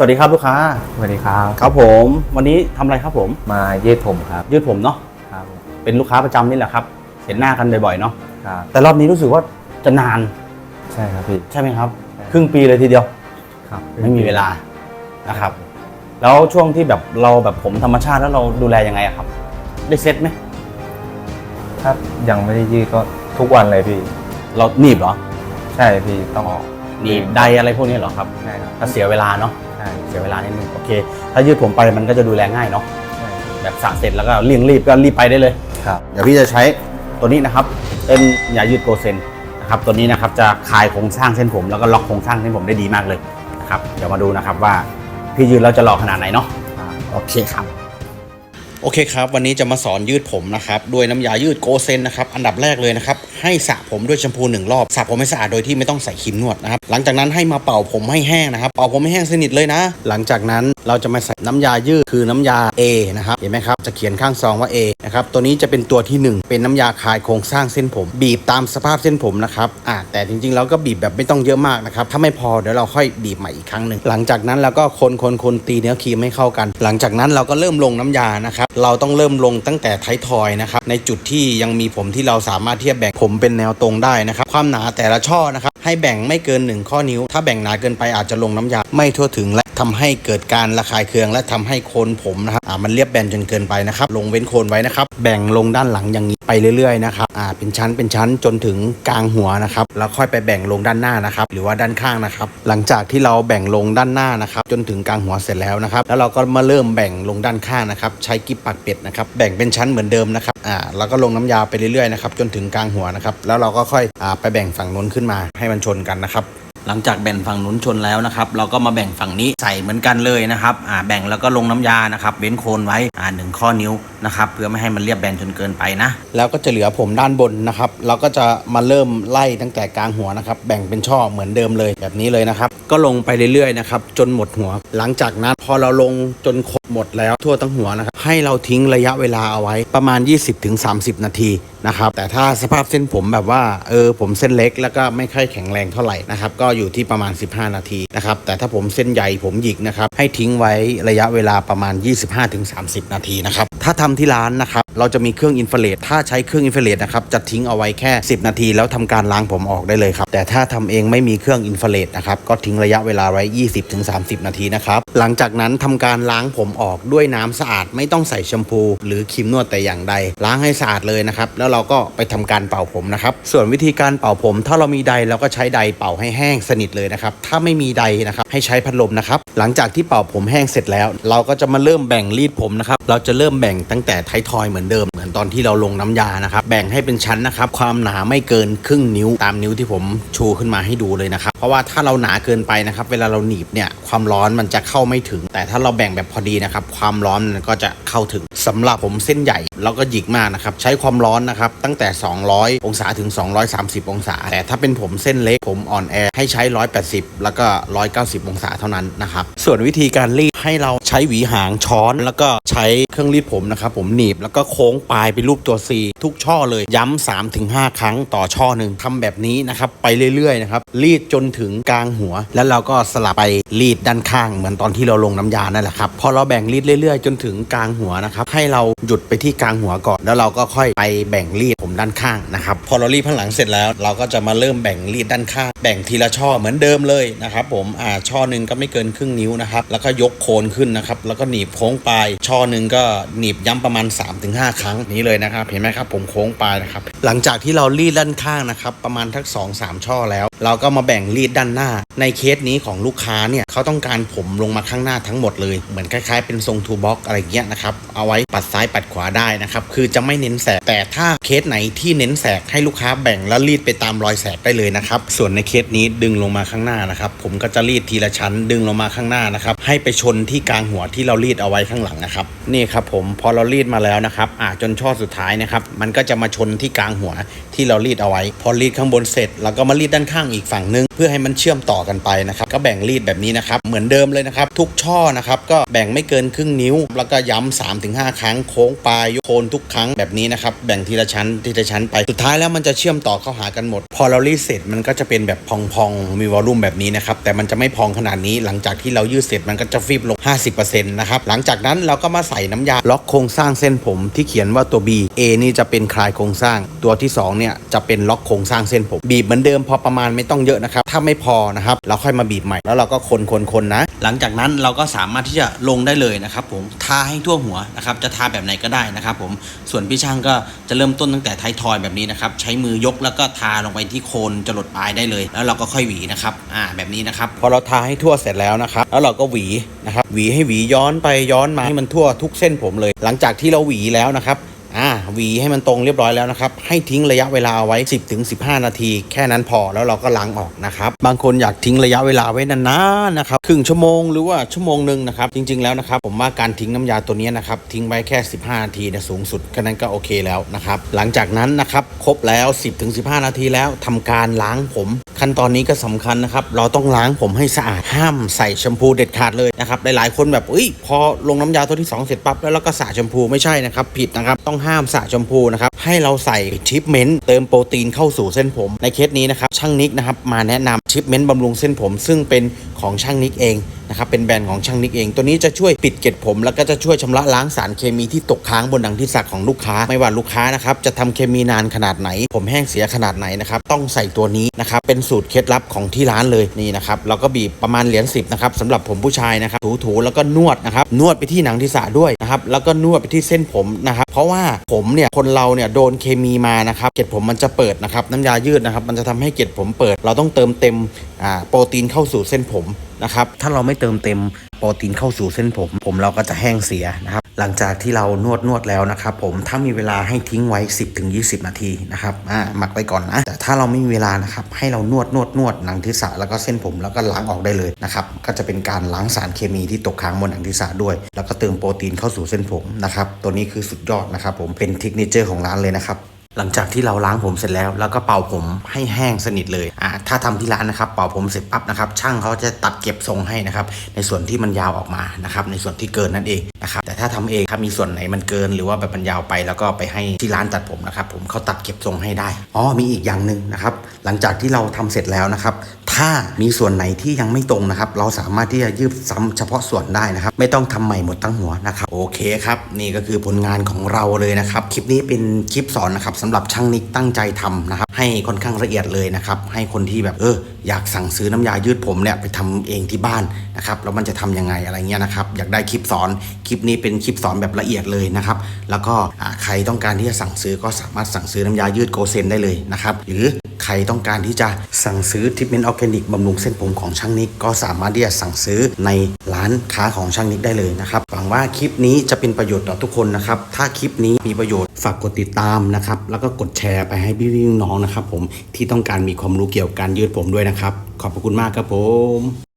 สวัสดีครับลูกค้า สวัสดีครับ ครับผม วันนี้ทำอะไรครับผม มายืดผมครับ ยืดผมเนาะ ครับ เป็นลูกค้าประจำนี่แหละครับ เห็นหน้ากันบ่อยๆเนาะ ครับ แต่รอบนี้รู้สึกว่าจะนานใช่ครับพี่ ใช่ไหมครับ ใช่ ครึ่งปีเลยทีเดียว ครับไม่มีเวลา นะครับ แล้วช่วงที่แบบเราแบบผมธรรมชาติแล้วเราดูแลยังไงอะครับ ได้เซ็ตไหม ถ้ายังไม่ได้ยืดก็ทุกวันเลยพี่ เราหนีบเหรอ ใช่พี่ต้องออกหนีบใดอะไรพวกนี้เหรอครับ ใช่ครับ ถ้าเสียเวลาเนาะใช่ เสียเวลานิดนึงโอเค ถ้ายืดผมไปมันก็จะดูแลง่ายเนาะใช่แบบสระเสร็จแล้วก็เลี่ยงรีบก็รีบไปได้เลยครับเดี๋ยวพี่จะใช้ตัวนี้นะครับเป็นยายืดโกเซนนะครับตัวนี้นะครับจะคลายโครงสร้างเส้นผมแล้วก็ล็อกโครงสร้างเส้นผมได้ดีมากเลยนะครับเดี๋ยวมาดูนะครับว่าพี่ยืดแล้วจะหล่อขนาดไหนเนาะครับโอเคครับโอเคครับ วันนี้จะมาสอนยืดผมนะครับด้วยน้ำยายืดโกเซนนะครับอันดับแรกเลยนะครับ ให้สระผมด้วยแชมพูหนึ่งรอบสระผมให้สะอาดโดยที่ไม่ต้องใส่ครีมนวดนะครับหลังจากนั้นให้มาเป่าผมให้แห้งนะครับเป่าผมให้แห้งสนิทเลยนะ หลังจากนั้นเราจะมาใส่น้ำยายืดคือน้ำยา A นะครับเห็นไหมครับจะเขียนข้างซองว่า A นะครับตัวนี้จะเป็นตัวที่หนึ่งเป็นน้ำยาคลายโครงสร้างเส้นผม บีบตามสภาพเส้นผมนะครับอ่าแต่จริงๆเราก็บีบแบบไม่ต้องเยอะมากนะครับถ้าไม่พอเดี๋ยวเราค่อยบีบใหม่อีกครั้งหนึ่งหลังจากนั้นเราก็คนคนคนตีเนื้อครีมให้เข้ากัน หลังจากนั้นเราก็เริ่มลงน้ำยานะครับเราต้องเริ่มลงตั้งแต่ท้ายทอยนะครับในจุดที่ยังมีผมที่เราสามารถที่จะแบ่งผมมเป็นแนวตรงได้นะครับ ความหนาแต่ละช่อนะครับ ให้แบ่งไม่เกิน 1 ข้อนิ้ว ถ้าแบ่งหนาเกินไปอาจจะลงน้ำยาไม่ทั่วถึงและทำให้เกิดการระคายเคือง และทำให้โคนผมนะครับอ่ามันเรียบแบนจนเกินไปนะครับ ลงเว้นโคนไว้นะครับ แบ่งลงด้านหลังอย่างนี้ไปเรื่อยๆนะครับอ่าเป็นชั้นเป็นชั้นจนถึงกลางหัวนะครับ แล้วค่อยไปแบ่งลงด้านหน้านะครับ หรือว่าด้านข้างนะครับ หลังจากที่เราแบ่งลงด้านหน้านะครับ จนถึงกลางหัวเสร็จแล้วนะครับ แล้วเราก็มาเริ่มแบ่งลงด้านข้างนะครับ ใช้กิ๊บปักเป็ดนะครับ แบ่งเป็นชั้นเหมือนเดิมนะครับอ่าแล้วก็ลงน้ำยาไปเรื่อยๆนะครับ จนถึงกลางหัวนะครับ แล้วเราก็ค่อยอ่าไปแบ่งฝั่งนู้นขึ้นมาให้มันชนกันนะครับ หลังจากแบ่งฝั่งนู้นชนแล้วนะครับ เราก็มาแบ่งฝั่งนี้ใส่เหมือนกันเลยนะครับอ่าแบ่งแล้วก็ลงน้ำยานะครับเว้นโคนไว้อ่าหนึ่งข้อนิ้วนะครับเพื่อไม่ให้มันเรียบแบนจนเกินไปนะ แล้วก็จะเหลือผมด้านบนนะครับ เราก็จะมาเริ่มไล่ตั้งแต่กลางหัวนะครับ แบ่งเป็นช่อเหมือนเดิมเลยแบบนี้เลยนะครับ ก็ลงไปเรื่อยๆนะครับจนหมดหัว หลังจากนั้นพอเราลงจนครบหมดแล้วทั่วทั้งหัวนะครับ ให้เราทิ้งระยะเวลาเอาไว้ประมาณ 20-30 นาทีนะครับ แต่ถ้าสภาพเส้นผมแบบว่าเออผมเส้นเล็กแล้วก็ไม่ค่อยแข็งแรงเท่าไหร่นะครับ ก็อยู่ที่ประมาณ 15 นาทีนะครับ แต่ถ้าผมเส้นใหญ่ผมหยิกนะครับ ให้ทิ้งไว้ระยะเวลาประมาณ 25-30 นาทีนะครับ ถ้าทำที่ร้านนะครับ เราจะมีเครื่องอินฟราเรดถ้าใช้เครื่องอินฟราเรดนะครับ จะทิ้งเอาไว้แค่ 10 นาที แล้วทำการล้างผมออกได้เลยครับ แต่ถ้าทำเองไม่มีเครื่องอินฟราเรดนะครับ ก็ทิ้งระยะเวลาไว้ 20-30 นาทีนะครับ หลังจากากนั้นทำการล้างผมออกด้วยน้ำสะอาดไม่ต้องใส่แชมพู หรือครีมนวดแต่อย่างใด ล้างให้สะอาดเลยนะครับ แล้วเราก็ไปทำการเป่าผมนะครับ ส่วนวิธีการเป่าผม ถ้าเรามีใดเราก็ใช้ใดเป่าให้แห้งสนิทเลยนะครับ ถ้าไม่มีใดนะครับให้ใช้พัดลมนะครับ หลังจากที่เป่าผมแห้งเสร็จแล้ว เราก็จะมาเริ่มแบ่งรีดผมนะครับ เราจะเริ่มแบ่งตั้งแต่ท้ายทอยเหมือนเดิม เหมือนตอนที่เราลงน้ำยานะครับ แบ่งให้เป็นชั้นนะครับ ความหนาไม่เกินครึ่งนิ้วตามนิ้วที่ผมชูขึ้นมาให้ดูเลยนะครับ เพราะว่าถ้าเราหนาเกินไปนะครับ เวลาเราหนีบเนี่ยความร้อนมันจะเข้าไม่ถึง แต่ถ้าเราแบ่งแบบพอดีนะครับ ความร้อนมันก็จะเข้าถึงสำหรับผมเส้นใหญ่เราก็หยิกมากนะครับ ใช้ความร้อนนะครับ ตั้งแต่ 200 องศาถึง 230 องศา แต่ถ้าเป็นผมเส้นเล็กผมอ่อนแอให้ใช้ 180 แล้วก็ 190 องศาเท่านั้นนะครับ ส่วนวิธีการรีดให้เราใช้หวีหางช้อน แล้วก็ใช้เครื่องรีดผมนะครับ ผมหนีบแล้วก็โค้งปลายเป็นรูปตัว C ทุกช่อเลย ย้ำ3ถึง5ครั้งต่อช่อหนึ่งทำแบบนี้นะครับไปเรื่อยๆนะครับรีดจนถึงกลางหัว แล้วเราก็สลับไปรีดด้านข้าง เหมือนตอนที่เราลงน้ำยานั่นแหละครับพอเราแบ่งรีดเรื่อยๆ จนถึงกลางหัวนะครับให้เราหยุดไปที่กลางหัวก่อน แล้วเราก็ค่อยไปแบ่งรีดผมด้านข้างนะครับพอเรารีดข้างหลังเสร็จแล้ว เราก็จะมาเริ่มแบ่งรีดด้านข้างแบ่งทีละช่อเหมือนเดิมเลยนะครับผมอ่าช่อหนึ่งก็ไม่เกินครึ่งนิ้วนะครับแล้วก็ยกโคนขึ้นนะครับแล้วก็หนีบโค้งปลายช่อหนึ่งก็หนีบย้ำประมาณ 3-5 ครั้งนี้เลยนะครับเห็นไหมครับผมโค้งปลายนะครับหลังจากที่เรารีดด้านข้างนะครับประมาณทัก2 3ช่อแล้ว เราก็มาแบ่งรีดด้านหน้า ในเคสนี้ของลูกค้าเนี่ยเขาต้องการผมลงมาข้างหน้าทั้งหมดเลยเหมือนคล้ายๆเป็นทรงทูบ็อกอะไรเงี้ยนะครับเอาไว้ปัดซ้ายปัดขวาได้นะครับคือจะไม่เน้นแสกแต่ถ้าเคสไหนที่เน้นแสกให้ลูกค้าแบ่งแล้วรีดไปตามรอยแสกได้เลยนะครับส่วนในเคสนี้ดึงลงมาข้างหน้านะครับผมก็จะรีดทีละชั้นดึงลงมาข้างหน้านะครับให้ไปชนที่กลางหัวที่เรารีดเอาไว้ข้างหลังนะครับนี่ครับผมพอเรารีดมาแล้วนะครับอ่าจนช่อสุดท้ายนะครับมันก็จะมาชนที่กลางหัวที่เรารีดเอาไว้ พอรีดข้างบนเสร็จเราก็มารีดด้านข้างอีกฝั่งนึง เพื่อให้มันเชื่อมต่อกันไปนะครับก็แบ่งรีดแบบนี้นะครับเหมือนเดิมเลยนะครับทุกช่อนะครับก็แบ่งไม่เกินครึ่งนิ้ว แล้วก็ย้ำ3-5ถึงครั้งโค้งปลายโคนทุกครั้งแบบนี้นะครับแบ่งทีละชั้นทีละชั้นไปสุดท้ายแล้วมันจะเชื่อมต่อเข้าหากันหมด อเรารีดเสร็จมันก็จะเป็นแบบพองๆมีวอลลุ่มแบบนี้นะครับแต่มันจะไม่พองขนาดนี้ หลังจากที่เรายืดเสร็จมันก็จะฟีบลง 50%นะครับหลังจากนั้นเราก็มาใส่น้ำยาล็อกโครงสร้างเส้นผมที่เขียนว่าตัว B A นี่จะเป็นคลายโครงสร้าง ตัวที่2เนี่ยจะเป็นล็อกโครงสร้างเส้นผม บีบเหมือนเดิมพอประมาณไม่ต้องเยอะนะครับถ้าไม่พอนะครับเราค่อยมาบีบใหม่แล้วเราก็คนคนคนนะ หลังจากนั้นเราก็สามารถที่จะลงได้เลยนะครับผมทาให้ทั่วหัวนะครับจะทาแบบไหนก็ได้นะครับผมส่วนพี่ช่างก็จะเริ่มต้นตั้งแต่ท้ายทอยแบบนี้นะครับใช้มือยกแล้วก็ทาลงไปที่โคนจะหลดปลายได้เลย แล้วเราก็ค่อยหวีนะครับอ่าแบบนี้นะครับพอเราทาให้ทั่วเสร็จแล้วนะครับ แล้วเราก็หวีนะครับหวีให้หวีย้อนไปย้อนมาให้มันทั่วทุกเส้นผมเลย หลังจากที่เราหวีแล้วนะครับ หวีให้มันตรงเรียบร้อยแล้วนะครับ ให้ทิ้งระยะเวลาไว้ 10ถึง15นาที แค่นั้นพอแล้วเราก็ล้างออกนะครับ บางคนอยากทิ้งระยะเวลาไว้นานๆนะครับครึ่งชั่วโมงหรือว่าชั่วโมงหนึ่งนะครับ จริง ๆแล้วนะครับ ผมว่าการทิ้งน้ำยาตัวนี้นะครับ ทิ้งไว้แค่ 15 นาทีนี่ยสูงสุดแค่นั้นก็โอเคแล้วนะครับ หลังจากนั้นนะครับครบแล้ว 10ถึง15นาทีแล้วทำการล้างผม ขั้นตอนนี้ก็สำคัญนะครับ เราต้องล้างผมให้สะอาดห้ามใส่แชมพูเด็ดขาดเลยนะครับหลายๆคนแบบเอ้ยพอลงน้ำยาตัวที่ 2 เสร็จปั๊บแล้วเราก็สระแชมพูไม่ใช่นะครับผิดนะครับต้องห้ามสระแชมพูนะครับให้เราใส่ชิปเมนต์เติมโปรตีนเข้าสู่เส้นผม ในเคสนี้นะครับช่างนิกนะครับมาแนะนำชิปเมนต์บำรุงเส้นผม ซึ่งเป็นของช่างนิกเอง นะครับเป็นแบรนด์ของช่างนิกเอง ตัวนี้จะช่วยปิดเกล็ดผม แล้วก็จะช่วยชำระล้างสารเคมีที่ตกค้างบนหนังที่สักของลูกค้า ไม่ว่าลูกค้านะครับจะทำเคมีนานขนาดไหน ผมแห้งเสียขนาดไหนนะครับต้องใส่ตัวนี้นะครับเป็นสูตรเคล็ดลับของที่ร้านเลยนี่นะครับเราก็บีบประมาณเหรียญสิบนะครับสำหรับผมผู้ชายนะครับถูๆแล้วก็นวดนะครับนวดไปที่หนังที่สะด้วยนะครับแล้วก็นวดไปที่เส้นผมนะครับเพราะว่าผมเนี่ยคนเราเนี่ยโดนเคมีมานะครับเกล็ดผมมันจะเปิดนะครับน้ำยายืดนะครับมันจะทำให้เกล็ดผมเปิด เราต้องเติมเต็มอ่าโปรตีนเข้าสู่เส้นผม นะครับ ถ้าเราไม่เติมเต็มโปรตีนเข้าสู่เส้นผม ผมเราก็จะแห้งเสียนะครับ หลังจากที่เรานวดนวดแล้วนะครับ ผมถ้ามีเวลาให้ทิ้งไว้ 10ถึง20 นาทีนะครับอ่าหมักไว้ก่อนนะ แต่ถ้าเราไม่มีเวลานะครับ ให้เรานวดนวดนวดหนังศีรษะแล้วก็เส้นผมแล้วก็ล้างออกได้เลยนะครับ ก็จะเป็นการล้างสารเคมีที่ตกค้างบนหนังศีรษะด้วย แล้วก็เติมโปรตีนเข้าสู่เส้นผมนะครับ ตัวนี้คือสุดยอดนะครับ ผมเป็นทคนิคเจอร์ของร้านเลยนะครับ หลังจากที่เราล้างผมเสร็จแล้ว แล้วก็เป่าผมให้แห้งสนิทเลยอ่าถ้าทำที่ร้านนะครับเป่าผมเสร็จปั๊บนะครับช่างเขาจะตัดเก็บทรงให้นะครับในส่วนที่มันยาวออกมานะครับในส่วนที่เกินนั่นเองนะครับแต่ถ้าทำเองถ้ามีส่วนไหนมันเกิน หรือว่าแบบมันยาวไปแล้วก็ไปให้ที่ร้านตัดผมนะครับผมเขาตัดเก็บทรงให้ได้อ๋อมีอีกอย่างหนึ่งนะครับหลังจากที่เราทำเสร็จแล้วนะครับถ้ามีส่วนไหนที่ยังไม่ตรงนะครับ เราสามารถที่จะยืดซ้ำเฉพาะส่วนได้นะครับ ไม่ต้องทำใหม่หมดทั้งหัวนะครับโอเคครับนี่ก็คือผลงานของเราเลยนะครับคลิปนี้เป็นคลิปสอนนะครับสำหรับช่างนิกตั้งใจทำนะครับ ให้ค่อนข้างละเอียดเลยนะครับ ให้คนที่แบบเอออยากสั่งซื้อน้ำยายืดผมเนี่ยไปทำเองที่บ้านนะครับแล้วมันจะทำยังไงอะไรเงี้ยนะครับ อยากได้คลิปสอนคลิปนี้เป็นคลิปสอนแบบละเอียดเลยนะครับ แล้วก็ใครต้องการที่จะสั่งซื้อก็สามารถสั่งซื้อน้ำยายืดโกเซนได้เลยนะครับ หรือใครต้องการที่จะสั่งซื้อทิปเมนต์ออร์แกนิกบำรุงเส้นผมของช่างนิกก็สามารถที่จะสั่งซื้อในานค้าของช่างนิกได้เลยนะครับหวังว่าคลิปนี้จะเป็นประโยชน์ต่อทุกคนนะครับ ถ้าคลิปนี้มีประโยชน์ฝากกดติดตามนะครับ แล้วก็กดแชร์ไปให้พี่ๆน้องนะครับ ผมที่ต้องการมีความรู้เกี่ยวกับการยืดผมด้วยนะครับ ขอบพระคุณมากครับผม